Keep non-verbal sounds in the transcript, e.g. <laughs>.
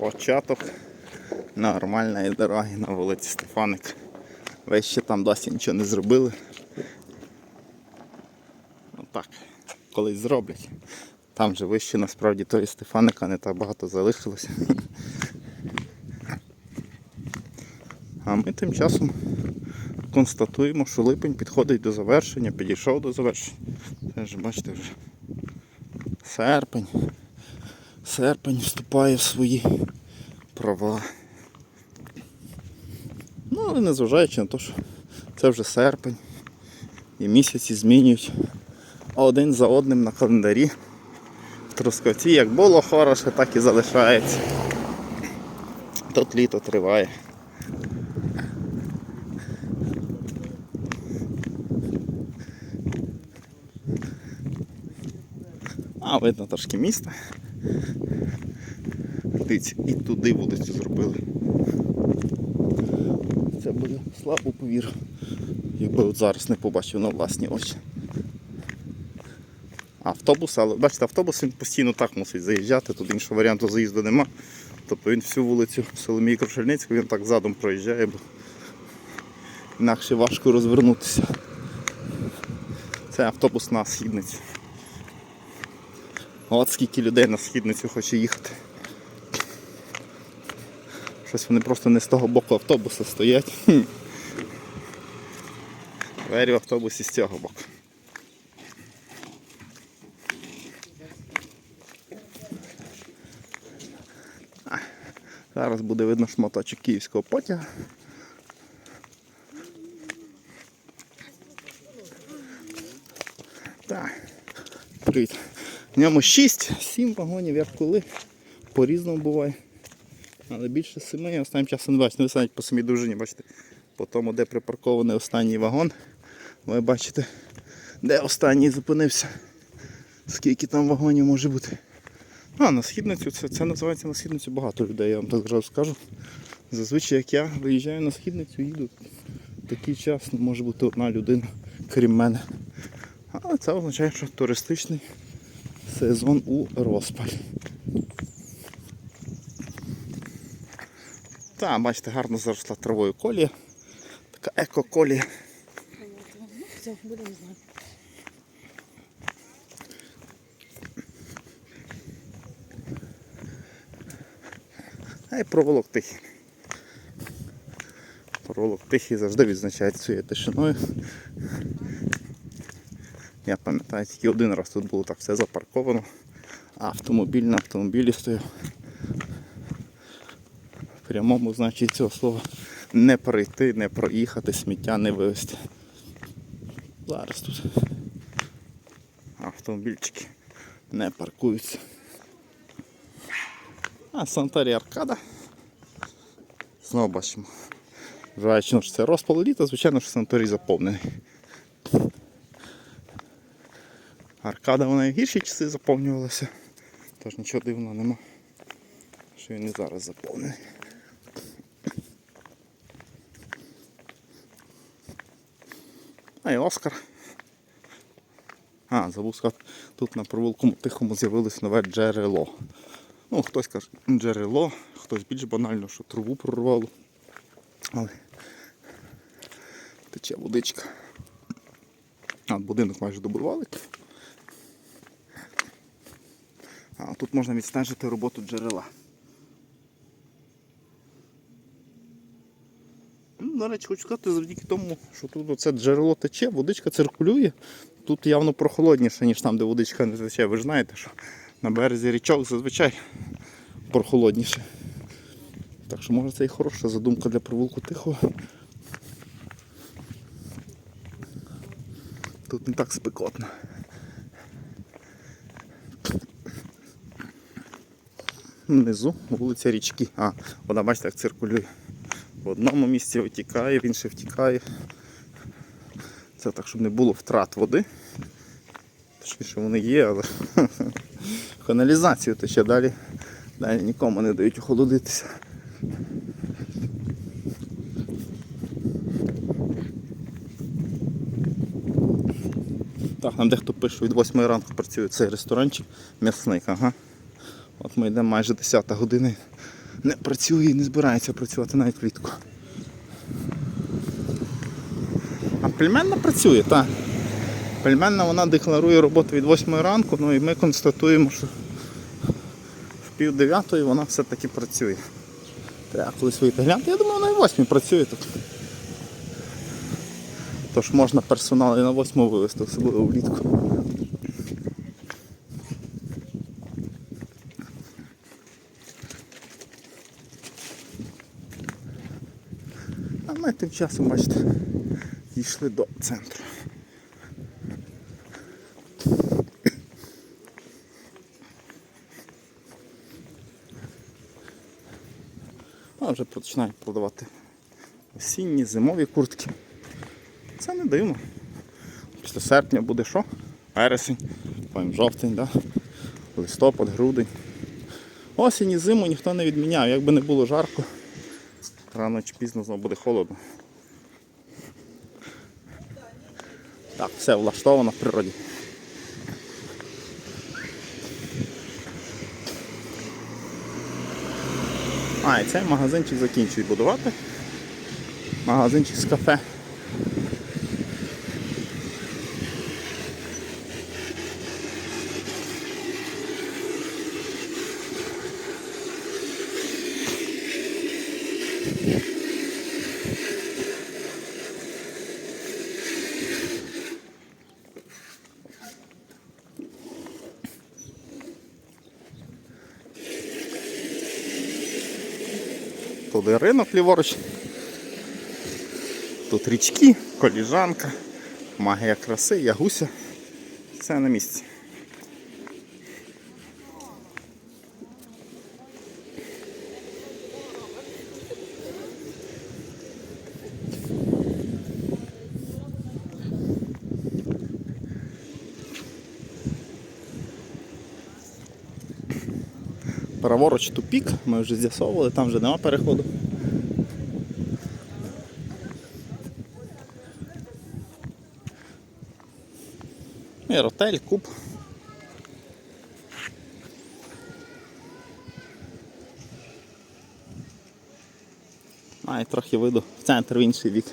Початок нормальної дороги на вулиці Стефаник. Ви ще там досі нічого не зробили. Ну так, колись зроблять. Там же вище насправді тої Стефаника не так багато залишилося. А ми тим часом констатуємо, що липень підходить до завершення, підійшов до завершення. Це ж бачите вже серпень. Серпень вступає в свої права. Ну, але незважаючи на те, що це вже серпень і місяці змінюють один за одним на календарі. В Трускавці як було хороше, так і залишається. Тут літо триває. А, видно трошки міста. Дивіться, і туди вулицю зробили. Це буде слабо повір, якби от зараз не побачив на власні очі. Автобус, але бачите, автобус він постійно так мусить заїжджати, тут іншого варіанту заїзду нема. Тобто він всю вулицю Соломії Крушельницької він так задом проїжджає, бо інакше важко розвернутися. Це автобус на східницю. От скільки людей на східницю хоче їхати. Щось вони просто не з того боку автобуса стоять. Двері в автобусі з цього боку. Зараз буде видно шматочок київського потяга. Так. Привіт. В ньому 6-7 вагонів, як коли. По-різному буває. Але більше 7 я останнім часом не бачу. Ну, ви навіть по самій довжині, бачите, по тому, де припаркований останній вагон. Ви бачите, де останній зупинився. Скільки там вагонів може бути. А, на східницю, це, це називається на східницю багато людей, я вам так зразу скажу. Зазвичай, як я виїжджаю на східницю, їду. Такий час може бути одна людина, крім мене. Але це означає, що туристичний сезон у розпаль. Так, бачите, гарно заросла травою колія. Така еко-колія. А й проволок тихий. Проволок тихий завжди відзначається своєю тишиною. Я пам'ятаю, тільки один раз тут було так все запарковано. Автомобіль на автомобілі стояв. В прямому значенні цього слова не пройти, не проїхати, сміття не вивезти. Зараз тут автомобільчики не паркуються. А Сантарі Аркада. Знову бачимо. Зважаючи, на що це розпал літа, звичайно, що Санторій заповнений. Аркада вона і в гірші часи заповнювалася. Тож нічого дивного нема, що він і зараз заповнений. А і Оскар. А, забув сказати, тут на провулку тихому з'явилось нове джерело. Ну, хтось каже джерело, хтось більш банально, що траву прорвало. Але тече водичка. А, будинок майже добудували. А тут можна відстежити роботу джерела. Ну, До речі, хочу сказати, завдяки тому, що тут оце джерело тече, водичка циркулює. Тут явно прохолодніше, ніж там, де водичка не тече. Ви ж знаєте, що на березі річок зазвичай прохолодніше. Так що може це і хороша задумка для провулку тихого. Тут не так спекотно. Внизу вулиця річки. А, вона бачите, як циркулює. В одному місці витікає, в інше втікає. Це так, щоб не було втрат води. Точніше вони є, але <laughs> каналізацію то ще далі. Далі нікому не дають охолодитися. Так, нам дехто пише, від 8 ранку працює цей ресторанчик м'ясник, ага. От ми йдемо майже 10 година. не працює і не збирається працювати навіть влітку. А пельменна працює, так. Пельменна вона декларує роботу від 8 ранку, ну і ми констатуємо, що в пів дев'ятої вона все-таки працює. Треба колись вийти глянути. Я думаю, вона і 8 працює тут. Тож можна персонал і на 8 вивезти, особливо влітку. Часом, бачите, дійшли до центру. А вже починають продавати осінні, зимові куртки. Це не дивно. Після серпня буде що? Вересень, потім жовтень, да? листопад, грудень. Осінь і зиму ніхто не відміняв. Якби не було жарко, рано чи пізно знову буде холодно. Так, все влаштовано в природі. А, і цей магазинчик закінчують будувати. Магазинчик з кафе. Туди ринок ліворуч. Тут річки, коліжанка, магія краси, ягуся. Все на місці. Праворуч тупік, ми вже з'ясовували, там вже нема переходу. Міротель, куб. А, і трохи виду в центр в інший бік.